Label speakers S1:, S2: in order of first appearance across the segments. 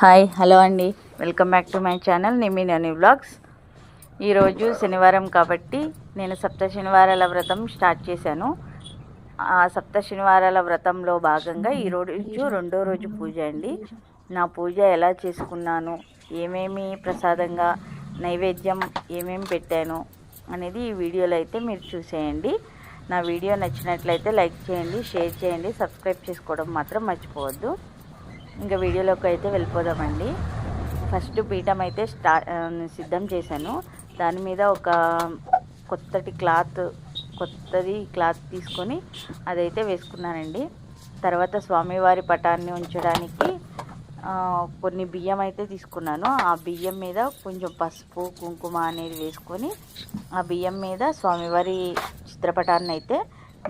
S1: hi hello అండి welcome back to my channel Nimi Nani blogs ఈరోజు శనివారం కాబట్టి నేను సప్త శనివారాల వ్రతం స్టార్ట్ చేశాను ఆ సప్త శనివారాల వ్రతంలో భాగంగా ఈరోజు రెండో రోజు పూజ అండి నా పూజ ఎలా చేసుకున్నాను ఏమేమి ప్రసాదంగా నైవేద్యం ఏమేమి పెట్టాను అనేది ఈ వీడియోలో అయితే మీరు చూసేయండి నా వీడియో నచ్చినట్లయితే లైక్ చేయండి షేర్ చేయండి సబ్స్క్రైబ్ చేసుకోవడం మాత్రం మర్చిపోవద్దు ఇంకా వీడియోలోకి అయితే వెళ్ళిపోదామండి ఫస్ట్ పీఠం అయితే స్టా సిద్ధం చేశాను దాని మీద ఒక కొత్తటి క్లాత్ కొత్తది క్లాత్ తీసుకొని అదైతే వేసుకున్నానండి తర్వాత స్వామివారి పటాన్ని ఉంచడానికి కొన్ని బియ్యం అయితే తీసుకున్నాను ఆ బియ్యం మీద కొంచెం పసుపు కుంకుమ అనేది వేసుకొని ఆ బియ్యం మీద స్వామివారి చిత్రపటాన్ని అయితే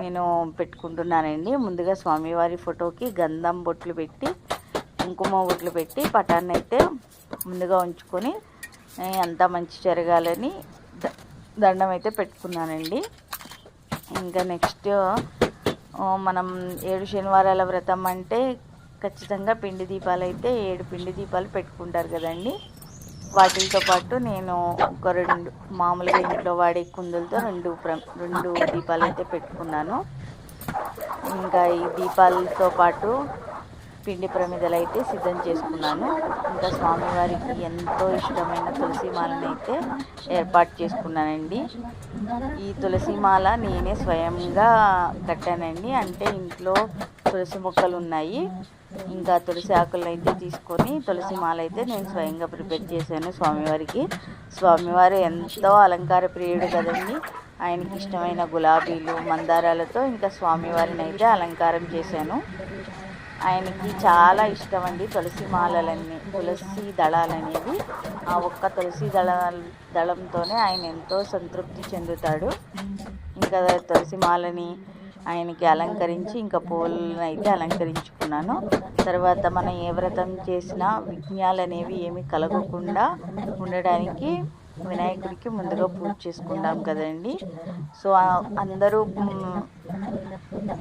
S1: నేను పెట్టుకుంటున్నానండి ముందుగా స్వామివారి ఫోటోకి గంధం బొట్లు పెట్టి కుంకుమ ఒట్లు పెట్టి పటాన్ని అయితే ముందుగా ఉంచుకొని అంతా మంచి జరగాలని దండం అయితే పెట్టుకున్నానండి ఇంకా నెక్స్ట్ మనం ఏడు శనివారాల వ్రతం అంటే ఖచ్చితంగా పిండి దీపాలు అయితే ఏడు పిండి దీపాలు పెట్టుకుంటారు కదండి వాటితో పాటు నేను ఒక రెండు మామూలుగా ఇంట్లో వాడే కుందులతో రెండు రెండు దీపాలు అయితే పెట్టుకున్నాను ఇంకా ఈ దీపాలతో పాటు పిండి ప్రమిదలు అయితే సిద్ధం చేసుకున్నాను ఇంకా స్వామివారికి ఎంతో ఇష్టమైన తులసిమాలను అయితే ఏర్పాటు చేసుకున్నానండి ఈ తులసిమాల నేనే స్వయంగా కట్టానండి అంటే ఇంట్లో తులసి మొక్కలు ఉన్నాయి ఇంకా తులసి ఆకులను అయితే తీసుకొని తులసి మాల అయితే నేను స్వయంగా ప్రిపేర్ చేశాను స్వామివారికి స్వామివారు ఎంతో అలంకార ప్రియుడు కదండి ఆయనకి ఇష్టమైన గులాబీలు మందారాలతో ఇంకా స్వామివారిని అయితే అలంకారం చేశాను ఆయనకి చాలా ఇష్టం అండి తులసి మాలలన్నీ తులసి దళాలనేవి ఆ ఒక్క తులసి దళ దళంతోనే ఆయన ఎంతో సంతృప్తి చెందుతాడు ఇంకా తులసి మాలని ఆయనకి అలంకరించి ఇంకా పూలను అయితే అలంకరించుకున్నాను తర్వాత మనం ఏ వ్రతం చేసినా విఘ్నాలు అనేవి ఏమి కలగకుండా ఉండడానికి వినాయకుడికి ముందుగా పూజ చేసుకుంటాం కదండి సో అందరూ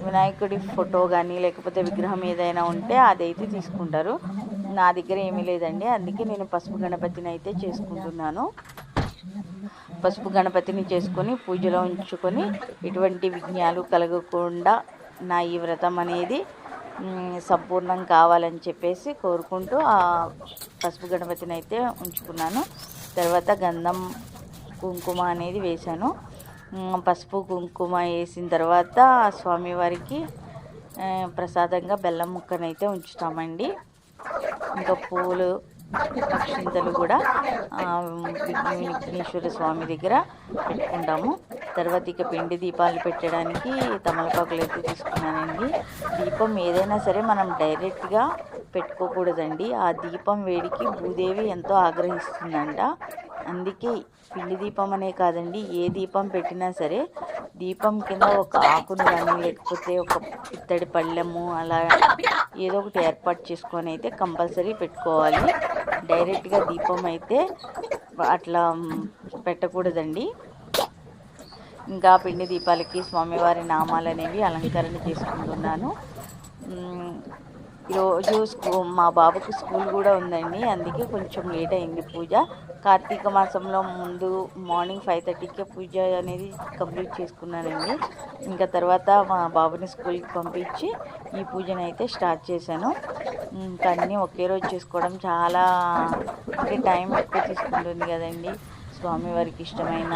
S1: వినాయకుడి ఫోటో కానీ లేకపోతే విగ్రహం ఏదైనా ఉంటే అదైతే తీసుకుంటారు నా దగ్గర ఏమీ లేదండి అందుకే నేను పసుపు గణపతిని అయితే చేసుకుంటున్నాను పసుపు గణపతిని చేసుకొని పూజలో ఉంచుకొని ఎటువంటి విఘ్నాలు కలగకుండా నా ఈ వ్రతం అనేది సంపూర్ణం కావాలని చెప్పేసి కోరుకుంటూ ఆ పసుపు గణపతిని అయితే ఉంచుకున్నాను తర్వాత గంధం కుంకుమ అనేది వేశాను పసుపు కుంకుమ వేసిన తర్వాత స్వామివారికి ప్రసాదంగా బెల్లం ముక్కనైతే ఉంచుతామండి ఇంకా పూలు అక్షింతలు కూడా విఘ్నేశ్వర స్వామి దగ్గర పెట్టుకుంటాము తర్వాత ఇక పిండి దీపాలు పెట్టడానికి తమలపాకులు అయితే తీసుకున్నానండి దీపం ఏదైనా సరే మనం డైరెక్ట్గా పెట్టుకోకూడదండి ఆ దీపం వేడికి భూదేవి ఎంతో ఆగ్రహిస్తుందంట అందుకే పిండి దీపం అనే కాదండి ఏ దీపం పెట్టినా సరే దీపం కింద ఒక ఆకును కానీ లేకపోతే ఒక ఇత్తడి పళ్ళెము అలా ఏదో ఒకటి ఏర్పాటు చేసుకొని అయితే కంపల్సరీ పెట్టుకోవాలి డైరెక్ట్గా దీపం అయితే అట్లా పెట్టకూడదండి ఇంకా పిండి దీపాలకి స్వామివారి నామాలు అనేవి అలంకరణ చేసుకుంటున్నాను ఈరోజు స్కూ మా బాబుకు స్కూల్ కూడా ఉందండి అందుకే కొంచెం లేట్ అయింది పూజ కార్తీక మాసంలో ముందు మార్నింగ్ ఫైవ్ థర్టీకే పూజ అనేది కంప్లీట్ చేసుకున్నానండి ఇంకా తర్వాత మా బాబుని స్కూల్కి పంపించి ఈ పూజను అయితే స్టార్ట్ చేశాను ఇంకా అన్నీ ఒకే రోజు చేసుకోవడం చాలా అంటే టైం ఎక్కువ తీసుకుంటుంది కదండి స్వామివారికి ఇష్టమైన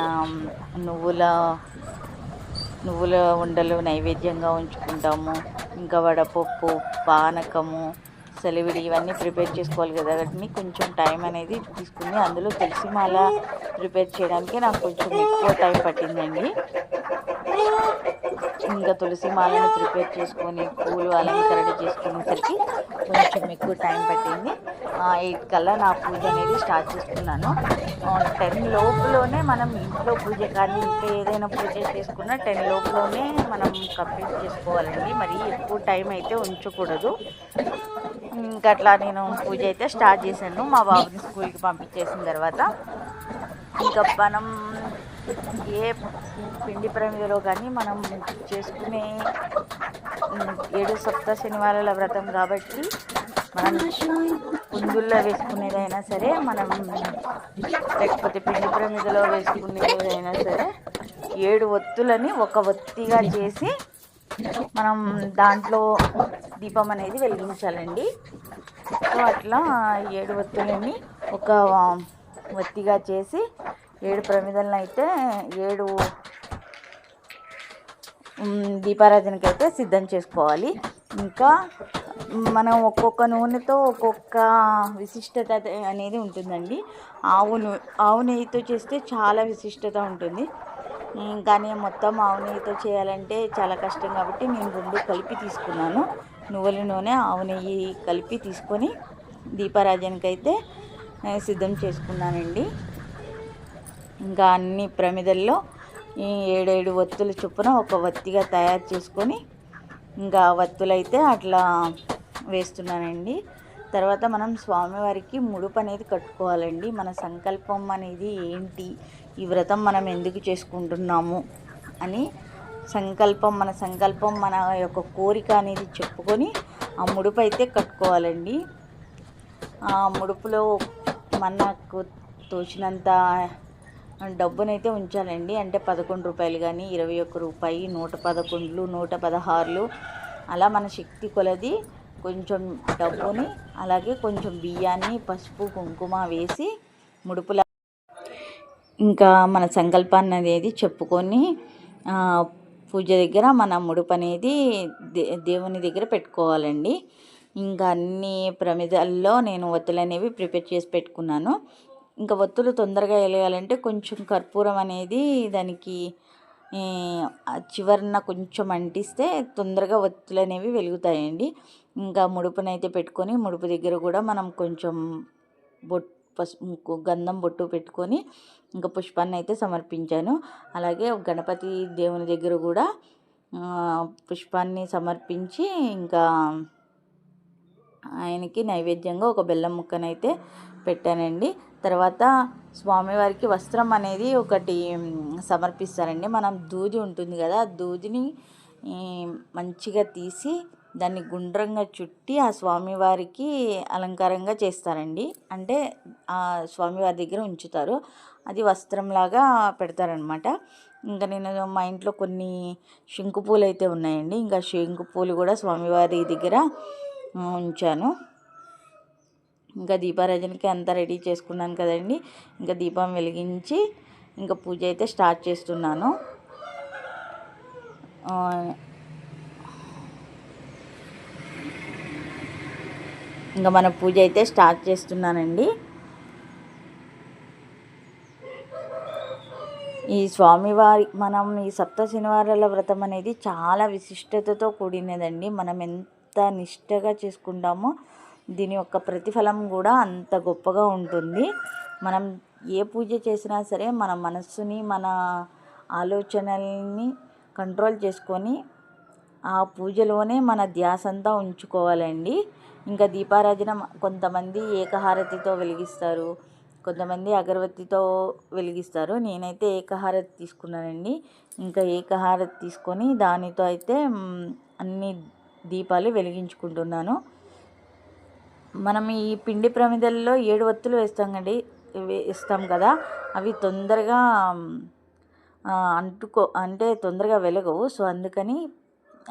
S1: నువ్వుల నువ్వుల ఉండలు నైవేద్యంగా ఉంచుకుంటాము ఇంకా వడపప్పు పానకము సెలవిడి ఇవన్నీ ప్రిపేర్ చేసుకోవాలి కదా వాటిని కొంచెం టైం అనేది తీసుకుని అందులో తెలిసి మాల ప్రిపేర్ చేయడానికి నాకు కొంచెం ఎక్కువ టైం పట్టిందండి ఇంకా తులసి మాలను ప్రిపేర్ చేసుకొని పూలు అలంకరణ చేసుకునేసరికి కొంచెం ఎక్కువ టైం పట్టింది ఎయిట్ కల్లా నా పూజ అనేది స్టార్ట్ చేసుకున్నాను టెన్ లోపులోనే మనం ఇంట్లో పూజ కానీ ఇంకా ఏదైనా పూజ చేసుకున్నా టెన్ లోపులోనే మనం కంప్లీట్ చేసుకోవాలండి మరి ఎక్కువ టైం అయితే ఉంచకూడదు ఇంకా అట్లా నేను పూజ అయితే స్టార్ట్ చేశాను మా బాబుని స్కూల్కి పంపించేసిన తర్వాత ఇంకా మనం ఏ పిండి ప్రమిదలో కానీ మనం చేసుకునే ఏడు సప్త శనివారాల వ్రతం కాబట్టి మనం పుంజుల్లో వేసుకునేదైనా సరే మనం లేకపోతే పిండి ప్రమిదలో వేసుకునేదైనా సరే ఏడు ఒత్తులని ఒక ఒత్తిగా చేసి మనం దాంట్లో దీపం అనేది వెలిగించాలండి సో అట్లా ఏడు ఒత్తులని ఒక ఒత్తిగా చేసి ఏడు ప్రమిదలను అయితే ఏడు దీపారాధనకి అయితే సిద్ధం చేసుకోవాలి ఇంకా మనం ఒక్కొక్క నూనెతో ఒక్కొక్క విశిష్టత అనేది ఉంటుందండి ఆవు నూ ఆవు నెయ్యితో చేస్తే చాలా విశిష్టత ఉంటుంది కానీ మొత్తం ఆవు నెయ్యితో చేయాలంటే చాలా కష్టం కాబట్టి నేను రెండు కలిపి తీసుకున్నాను నువ్వుల నూనె ఆవు నెయ్యి కలిపి తీసుకొని దీపారాజనకైతే సిద్ధం చేసుకున్నానండి ఇంకా అన్ని ప్రమిదల్లో ఈ ఏడేడు వత్తుల చొప్పున ఒక వత్తిగా తయారు చేసుకొని ఇంకా వత్తులైతే అట్లా వేస్తున్నానండి తర్వాత మనం స్వామివారికి ముడుపు అనేది కట్టుకోవాలండి మన సంకల్పం అనేది ఏంటి ఈ వ్రతం మనం ఎందుకు చేసుకుంటున్నాము అని సంకల్పం మన సంకల్పం మన యొక్క కోరిక అనేది చెప్పుకొని ఆ ముడుపు అయితే కట్టుకోవాలండి ఆ ముడుపులో మనకు తోచినంత డబ్బునైతే ఉంచాలండి అంటే పదకొండు రూపాయలు కానీ ఇరవై ఒక్క రూపాయి నూట పదకొండులు నూట పదహారులు అలా మన శక్తి కొలది కొంచెం డబ్బుని అలాగే కొంచెం బియ్యాన్ని పసుపు కుంకుమ వేసి ముడుపుల ఇంకా మన సంకల్పాన్ని అనేది చెప్పుకొని పూజ దగ్గర మన ముడుపు అనేది దేవుని దగ్గర పెట్టుకోవాలండి ఇంకా అన్ని ప్రమిదల్లో నేను వత్తులు అనేవి ప్రిపేర్ చేసి పెట్టుకున్నాను ఇంకా ఒత్తులు తొందరగా వెలగాలంటే కొంచెం కర్పూరం అనేది దానికి చివరన కొంచెం అంటిస్తే తొందరగా ఒత్తులు అనేవి వెలుగుతాయండి ఇంకా ముడుపునైతే పెట్టుకొని ముడుపు దగ్గర కూడా మనం కొంచెం బొట్ పసుపు గంధం బొట్టు పెట్టుకొని ఇంకా పుష్పాన్ని అయితే సమర్పించాను అలాగే గణపతి దేవుని దగ్గర కూడా పుష్పాన్ని సమర్పించి ఇంకా ఆయనకి నైవేద్యంగా ఒక బెల్లం ముక్కనైతే పెట్టానండి తర్వాత స్వామివారికి వస్త్రం అనేది ఒకటి సమర్పిస్తారండి మనం దూది ఉంటుంది కదా ఆ దూదిని మంచిగా తీసి దాన్ని గుండ్రంగా చుట్టి ఆ స్వామివారికి అలంకారంగా చేస్తారండి అంటే ఆ స్వామివారి దగ్గర ఉంచుతారు అది వస్త్రంలాగా పెడతారనమాట ఇంకా నేను మా ఇంట్లో కొన్ని శంకు పూలు అయితే ఉన్నాయండి ఇంకా శంకు పూలు కూడా స్వామివారి దగ్గర ఉంచాను ఇంకా దీపారాధనకి అంతా రెడీ చేసుకున్నాను కదండి ఇంకా దీపం వెలిగించి ఇంకా పూజ అయితే స్టార్ట్ చేస్తున్నాను ఇంకా మన పూజ అయితే స్టార్ట్ చేస్తున్నానండి ఈ స్వామివారి మనం ఈ సప్త శనివారాల వ్రతం అనేది చాలా విశిష్టతతో కూడినదండి మనం ఎంత నిష్టగా చేసుకుంటామో దీని యొక్క ప్రతిఫలం కూడా అంత గొప్పగా ఉంటుంది మనం ఏ పూజ చేసినా సరే మన మనస్సుని మన ఆలోచనల్ని కంట్రోల్ చేసుకొని ఆ పూజలోనే మన ధ్యాస అంతా ఉంచుకోవాలండి ఇంకా దీపారాజన కొంతమంది ఏకహారతితో వెలిగిస్తారు కొంతమంది అగరబత్తితో వెలిగిస్తారు నేనైతే ఏకహారతి తీసుకున్నానండి ఇంకా ఏకహారతి తీసుకొని దానితో అయితే అన్ని దీపాలు వెలిగించుకుంటున్నాను మనం ఈ పిండి ప్రమిదల్లో ఏడు ఒత్తులు వేస్తాం అండి ఇస్తాం కదా అవి తొందరగా అంటుకో అంటే తొందరగా వెలగవు సో అందుకని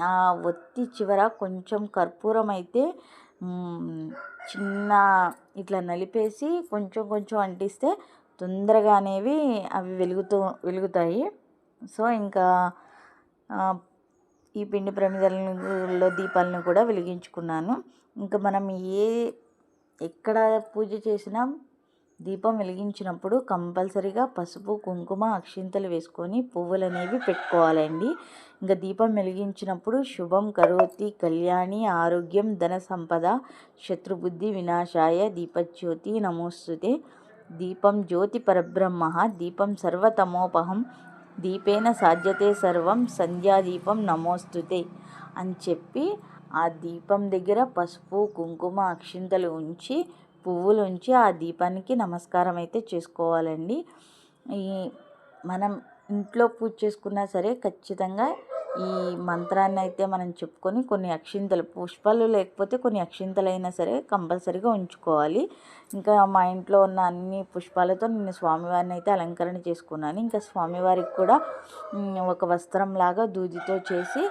S1: ఆ ఒత్తి చివర కొంచెం కర్పూరం అయితే చిన్న ఇట్లా నలిపేసి కొంచెం కొంచెం అంటిస్తే తొందరగా అనేవి అవి వెలుగుతూ వెలుగుతాయి సో ఇంకా ఈ పిండి ప్రమిదలలో దీపాలను కూడా వెలిగించుకున్నాను ఇంకా మనం ఏ ఎక్కడ పూజ చేసినా దీపం వెలిగించినప్పుడు కంపల్సరీగా పసుపు కుంకుమ అక్షింతలు వేసుకొని పువ్వులు అనేవి పెట్టుకోవాలండి ఇంకా దీపం వెలిగించినప్పుడు శుభం కరోతి కళ్యాణి ఆరోగ్యం ధన సంపద శత్రుబుద్ధి వినాశాయ దీపజ్యోతి నమోస్తుతే దీపం జ్యోతి పరబ్రహ్మ దీపం సర్వతమోపహం దీపేన సాధ్యతే సర్వం సంధ్యాదీపం నమోస్తుతే అని చెప్పి ఆ దీపం దగ్గర పసుపు కుంకుమ అక్షింతలు ఉంచి పువ్వులు ఉంచి ఆ దీపానికి నమస్కారం అయితే చేసుకోవాలండి ఈ మనం ఇంట్లో పూజ చేసుకున్నా సరే ఖచ్చితంగా ఈ మంత్రాన్ని అయితే మనం చెప్పుకొని కొన్ని అక్షింతలు పుష్పాలు లేకపోతే కొన్ని అక్షింతలైనా సరే కంపల్సరీగా ఉంచుకోవాలి ఇంకా మా ఇంట్లో ఉన్న అన్ని పుష్పాలతో నేను స్వామివారిని అయితే అలంకరణ చేసుకున్నాను ఇంకా స్వామివారికి కూడా ఒక వస్త్రం లాగా దూదితో చేసి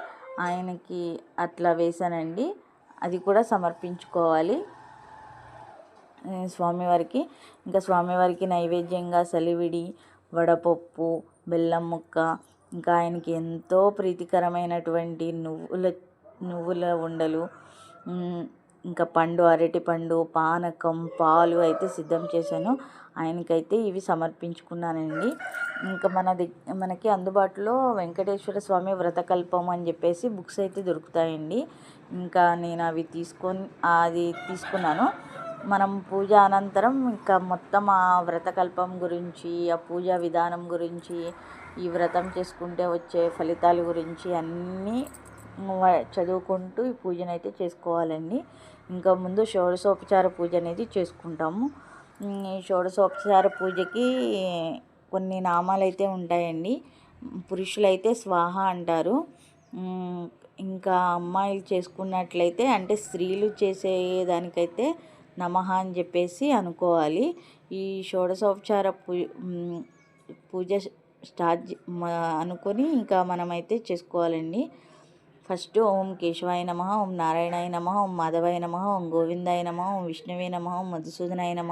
S1: ఆయనకి అట్లా వేశానండి అది కూడా సమర్పించుకోవాలి స్వామివారికి ఇంకా స్వామివారికి నైవేద్యంగా సలివిడి వడపప్పు బెల్లం ముక్క ఇంకా ఆయనకి ఎంతో ప్రీతికరమైనటువంటి నువ్వుల నువ్వుల ఉండలు ఇంకా పండు అరటిపండు పానకం పాలు అయితే సిద్ధం చేశాను ఆయనకైతే ఇవి సమర్పించుకున్నానండి ఇంకా మన మనకి అందుబాటులో వెంకటేశ్వర స్వామి వ్రతకల్పం అని చెప్పేసి బుక్స్ అయితే దొరుకుతాయండి ఇంకా నేను అవి తీసుకొని అది తీసుకున్నాను మనం పూజ అనంతరం ఇంకా మొత్తం ఆ వ్రతకల్పం గురించి ఆ పూజా విధానం గురించి ఈ వ్రతం చేసుకుంటే వచ్చే ఫలితాల గురించి అన్నీ చదువుకుంటూ ఈ పూజను అయితే చేసుకోవాలండి ఇంకా ముందు షోడశోపచార పూజ అనేది చేసుకుంటాము ఈ షోడశోపచార పూజకి కొన్ని నామాలు అయితే ఉంటాయండి పురుషులైతే స్వాహ అంటారు ఇంకా అమ్మాయిలు చేసుకున్నట్లయితే అంటే స్త్రీలు చేసేదానికైతే నమహ అని చెప్పేసి అనుకోవాలి ఈ షోడశోపచార పూ పూజ స్టార్ట్ అనుకొని ఇంకా మనమైతే చేసుకోవాలండి ఫస్ట్ ఓం కేశవాయ నమ ఓం నారాయణాయ నమ ఓం మాధవాయ నమ ఓం గోవిందాయ నమ ఓం విష్ణువే నమ ఓం మధుసూదనాయ నమ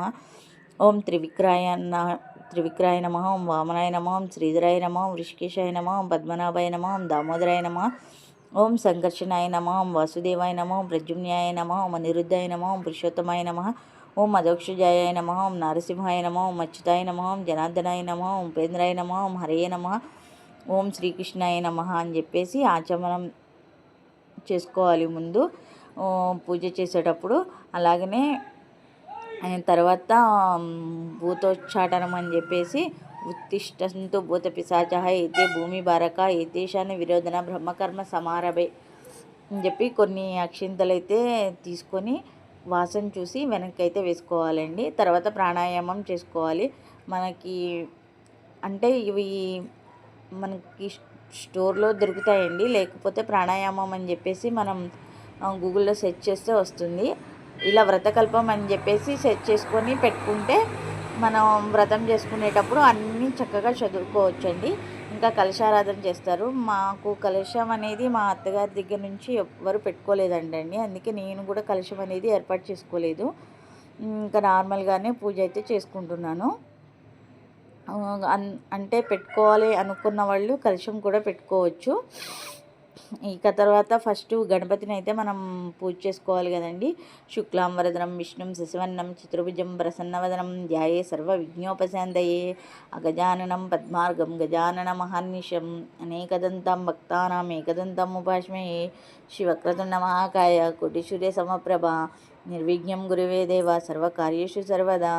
S1: ఓం త్రివిక్రాయ త్రివిక్రాయ నమ ఓం వామనాయ నమ ఓం శ్రీధరాయ నమ ఓం ఋషికేశాయ నమ ఓం పద్మనాభాయ నమ ఓం దామోదరాయ నమ ఓం సంఘర్షణాయ నమ ఓం వాసుదేవాయ నమ ఓం ప్రజుమ్యాయ నమ ఓం అనిరుద్ధాయ నమ ఓం పురుషోత్తమాయ నమ ఓం అధోక్షజాయ నమ ఓం నరసింహాయ నమ ఓం అచ్యుతాయ నమ ఓం జనార్దనాయ నమ ఓం ఉపేంద్రాయ నమ ఓం హరయ నమ ఓం శ్రీకృష్ణాయ నమ అని చెప్పేసి ఆచమనం చేసుకోవాలి ముందు పూజ చేసేటప్పుడు అలాగనే తర్వాత భూతోచ్చాటనం అని చెప్పేసి ఉత్తిష్టంతో భూత పిశాచ అయితే భూమి బారక ఏదేశాన్ని విరోధన బ్రహ్మకర్మ సమారభే అని చెప్పి కొన్ని అక్షింతలు అయితే తీసుకొని వాసన చూసి వెనక్కి అయితే వేసుకోవాలండి తర్వాత ప్రాణాయామం చేసుకోవాలి మనకి అంటే ఇవి మనకి స్టోర్లో దొరుకుతాయండి లేకపోతే ప్రాణాయామం అని చెప్పేసి మనం గూగుల్లో సెర్చ్ చేస్తే వస్తుంది ఇలా వ్రతకల్పం అని చెప్పేసి సెర్చ్ చేసుకొని పెట్టుకుంటే మనం వ్రతం చేసుకునేటప్పుడు అన్నీ చక్కగా చదువుకోవచ్చండి ఇంకా కలశారాధన చేస్తారు మాకు కలశం అనేది మా అత్తగారి దగ్గర నుంచి ఎవ్వరు పెట్టుకోలేదండి అందుకే నేను కూడా కలశం అనేది ఏర్పాటు చేసుకోలేదు ఇంకా నార్మల్గానే పూజ అయితే చేసుకుంటున్నాను అంటే పెట్టుకోవాలి అనుకున్న వాళ్ళు కలశం కూడా పెట్టుకోవచ్చు ఇక తర్వాత ఫస్ట్ గణపతిని అయితే మనం పూజ చేసుకోవాలి కదండి వరదనం విష్ణు శశివన్నం చిత్రభుజం ప్రసన్నవదనం ధ్యాయే సర్వ విఘ్నోపశాంతయే అగజాననం పద్మార్గం గజానన మహాన్నిషం అనేకదంతం భక్తానాం ఏకదంతం ఉపాస్మయే శివక్రతుండ మహాకాయ కోటీశ్వర్య సమప్రభ నిర్విఘ్నం గురువే దేవ సర్వకార్యేషు సర్వదా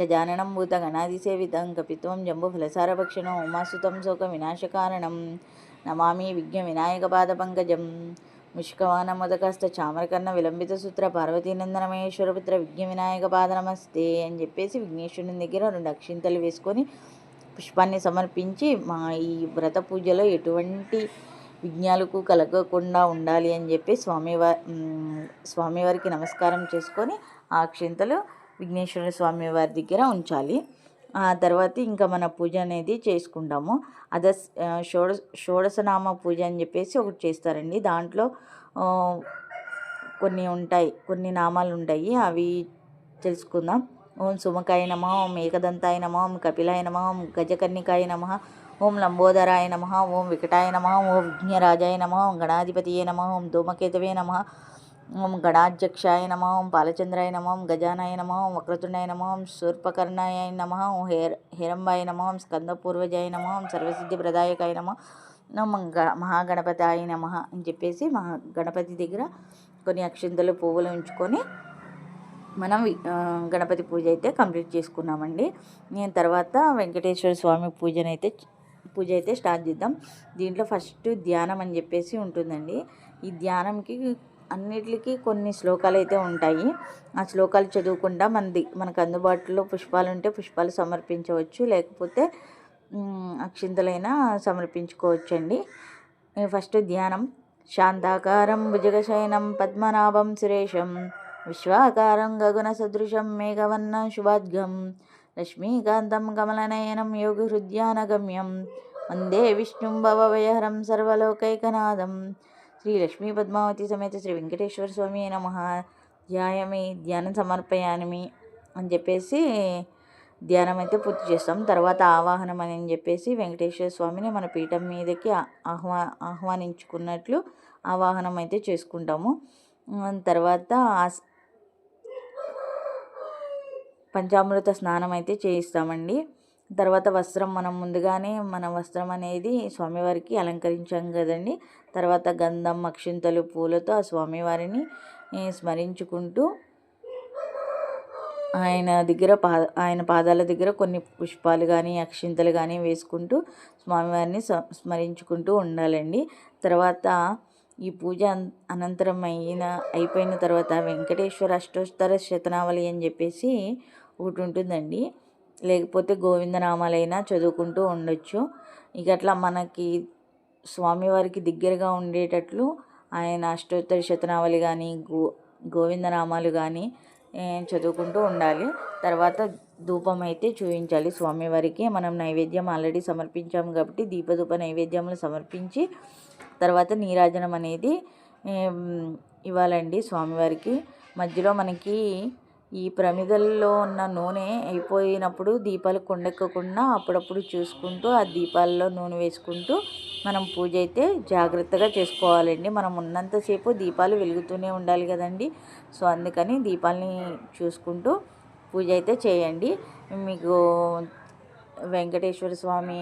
S1: గజాననం భూత గణాదిసేవితం కపిత్వం జంబు భక్షణం ఉమాసుతం శోక వినాశకారణం నమామి విఘ్న వినాయక పంకజం ముష్కవాన మొదకస్త చామరకన్న విలంబిత సూత్ర పుత్ర విఘ్న వినాయక పాదనమస్తే అని చెప్పేసి విఘ్నేశ్వరుని దగ్గర రెండు అక్షింతలు వేసుకొని పుష్పాన్ని సమర్పించి మా ఈ వ్రత పూజలో ఎటువంటి విఘ్నాలకు కలగకుండా ఉండాలి అని చెప్పి స్వామివారి స్వామివారికి నమస్కారం చేసుకొని ఆ అక్షింతలు విఘ్నేశ్వర స్వామివారి దగ్గర ఉంచాలి ఆ తర్వాత ఇంకా మన పూజ అనేది చేసుకుంటాము అద షోడ షోడసనామ పూజ అని చెప్పేసి ఒకటి చేస్తారండి దాంట్లో కొన్ని ఉంటాయి కొన్ని నామాలు ఉంటాయి అవి తెలుసుకుందాం ఓం సుమకాయ నమ ఓం ఏకదంతాయ నమ ఓం కపిలాయ నమ ఓం గజకర్ణికాయ నమ ఓం లంబోదరాయ నమ ఓం వికటాయ నమ ఓం విఘ్నరాజాయ నమ ఓం గణాధిపతియే నమ ఓం ధూమకేతవే నమ ఓం గణాధ్యక్షాయ నమ ఓం బాలచంద్రాయ నమ ఓం గజానాయ నమ ఓం వక్రతుండాయ నమ ఓం శూర్పకర్ణాయ నమ ఓం హేర్ హిరంబాయ నమ ఓం స్కందపూర్వజాయ నమ ఓం సర్వసిద్ధి ప్రదాయకాయ నమ గ మహాగణపతి ఆయ నమ అని చెప్పేసి మహా గణపతి దగ్గర కొన్ని అక్షింతలు పువ్వులు ఉంచుకొని మనం గణపతి పూజ అయితే కంప్లీట్ చేసుకున్నామండి నేను తర్వాత వెంకటేశ్వర స్వామి పూజనైతే పూజ అయితే స్టార్ట్ చేద్దాం దీంట్లో ఫస్ట్ ధ్యానం అని చెప్పేసి ఉంటుందండి ఈ ధ్యానంకి అన్నిటికీ కొన్ని శ్లోకాలు అయితే ఉంటాయి ఆ శ్లోకాలు చదువుకుండా మనది మనకు అందుబాటులో పుష్పాలు ఉంటే పుష్పాలు సమర్పించవచ్చు లేకపోతే అక్షింతలైనా సమర్పించుకోవచ్చండి ఫస్ట్ ధ్యానం శాంతాకారం భుజగశయనం పద్మనాభం సురేషం విశ్వాకారం గగన సదృశం మేఘవన్న శుభాద్గం లక్ష్మీకాంతం కమలనయనం యోగి హృద్యానగమ్యం వందే విష్ణుం భవభయహరం సర్వలోకైకనాథం శ్రీ లక్ష్మీ పద్మావతి సమేత శ్రీ వెంకటేశ్వర స్వామి మహా ధ్యాయమి ధ్యానం సమర్పయానమి అని చెప్పేసి ధ్యానం అయితే పూర్తి చేస్తాం తర్వాత ఆవాహనం అని చెప్పేసి వెంకటేశ్వర స్వామిని మన పీఠం మీదకి ఆహ్వా ఆహ్వానించుకున్నట్లు ఆవాహనం అయితే చేసుకుంటాము తర్వాత పంచామృత స్నానం అయితే చేయిస్తామండి తర్వాత వస్త్రం మనం ముందుగానే మన వస్త్రం అనేది స్వామివారికి అలంకరించాం కదండి తర్వాత గంధం అక్షింతలు పూలతో ఆ స్వామివారిని స్మరించుకుంటూ ఆయన దగ్గర పా ఆయన పాదాల దగ్గర కొన్ని పుష్పాలు కానీ అక్షింతలు కానీ వేసుకుంటూ స్వామివారిని స్మరించుకుంటూ ఉండాలండి తర్వాత ఈ పూజ అనంతరం అయిన అయిపోయిన తర్వాత వెంకటేశ్వర అష్టోత్తర శతనావళి అని చెప్పేసి ఒకటి ఉంటుందండి లేకపోతే గోవిందనామాలైనా చదువుకుంటూ ఉండొచ్చు ఇక అట్లా మనకి స్వామివారికి దగ్గరగా ఉండేటట్లు ఆయన అష్టోత్తర శతనావళి కానీ గో గోవిందనామాలు కానీ చదువుకుంటూ ఉండాలి తర్వాత ధూపం అయితే చూపించాలి స్వామివారికి మనం నైవేద్యం ఆల్రెడీ సమర్పించాము కాబట్టి దీపధూప నైవేద్యములు సమర్పించి తర్వాత నీరాజనం అనేది ఇవ్వాలండి స్వామివారికి మధ్యలో మనకి ఈ ప్రమిదల్లో ఉన్న నూనె అయిపోయినప్పుడు దీపాలు కుండెక్కకుండా అప్పుడప్పుడు చూసుకుంటూ ఆ దీపాల్లో నూనె వేసుకుంటూ మనం పూజ అయితే జాగ్రత్తగా చేసుకోవాలండి మనం ఉన్నంతసేపు దీపాలు వెలుగుతూనే ఉండాలి కదండి సో అందుకని దీపాలని చూసుకుంటూ పూజ అయితే చేయండి మీకు వెంకటేశ్వర స్వామి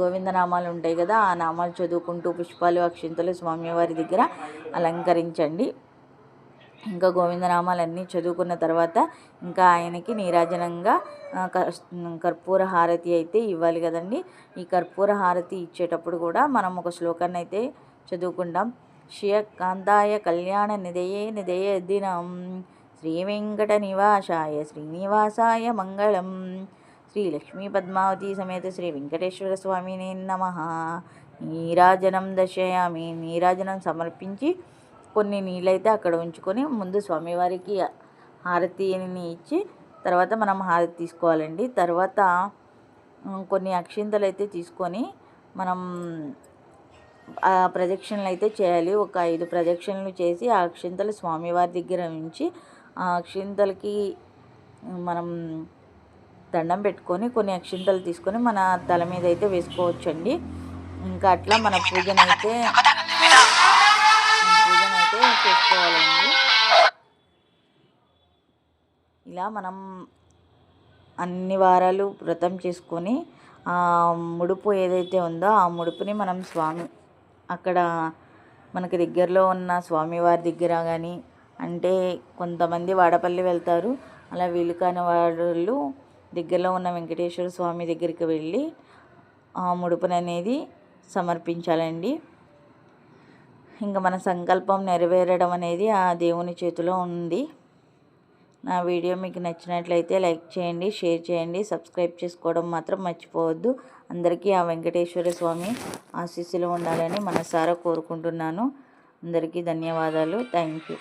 S1: గోవిందనామాలు ఉంటాయి కదా ఆ నామాలు చదువుకుంటూ పుష్పాలు అక్షింతలు స్వామివారి దగ్గర అలంకరించండి ఇంకా గోవిందనామాలన్నీ చదువుకున్న తర్వాత ఇంకా ఆయనకి నీరాజనంగా కర్పూర హారతి అయితే ఇవ్వాలి కదండి ఈ కర్పూర హారతి ఇచ్చేటప్పుడు కూడా మనం ఒక శ్లోకాన్ని అయితే చదువుకుంటాం శ్రీయకాంతాయ కాంతాయ కళ్యాణ నిదయే నిధయ దినం శ్రీ వెంకట నివాసాయ శ్రీనివాసాయ మంగళం శ్రీ లక్ష్మీ పద్మావతి సమేత శ్రీ వెంకటేశ్వర స్వామిని నమ నీరాజనం దర్శయామి నీరాజనం సమర్పించి కొన్ని నీళ్ళైతే అక్కడ ఉంచుకొని ముందు స్వామివారికి హారతిని ఇచ్చి తర్వాత మనం హారతి తీసుకోవాలండి తర్వాత కొన్ని అక్షింతలు అయితే తీసుకొని మనం ప్రదక్షిణలు అయితే చేయాలి ఒక ఐదు ప్రదక్షిణలు చేసి ఆ అక్షింతలు స్వామివారి దగ్గర ఉంచి ఆ అక్షింతలకి మనం దండం పెట్టుకొని కొన్ని అక్షింతలు తీసుకొని మన తల మీద అయితే వేసుకోవచ్చండి ఇంకా అట్లా మన పూజనైతే అయితే చేసుకోవాలండి ఇలా మనం అన్ని వారాలు వ్రతం చేసుకొని ఆ ముడుపు ఏదైతే ఉందో ఆ ముడుపుని మనం స్వామి అక్కడ మనకి దగ్గరలో ఉన్న స్వామివారి దగ్గర కానీ అంటే కొంతమంది వాడపల్లి వెళ్తారు అలా వీలు కాని వాళ్ళు దగ్గరలో ఉన్న వెంకటేశ్వర స్వామి దగ్గరికి వెళ్ళి ఆ ముడుపుననేది సమర్పించాలండి ఇంకా మన సంకల్పం నెరవేరడం అనేది ఆ దేవుని చేతిలో ఉంది నా వీడియో మీకు నచ్చినట్లయితే లైక్ చేయండి షేర్ చేయండి సబ్స్క్రైబ్ చేసుకోవడం మాత్రం మర్చిపోవద్దు అందరికీ ఆ వెంకటేశ్వర స్వామి ఆశీస్సులు ఉండాలని మనసారా కోరుకుంటున్నాను అందరికీ ధన్యవాదాలు థ్యాంక్ యూ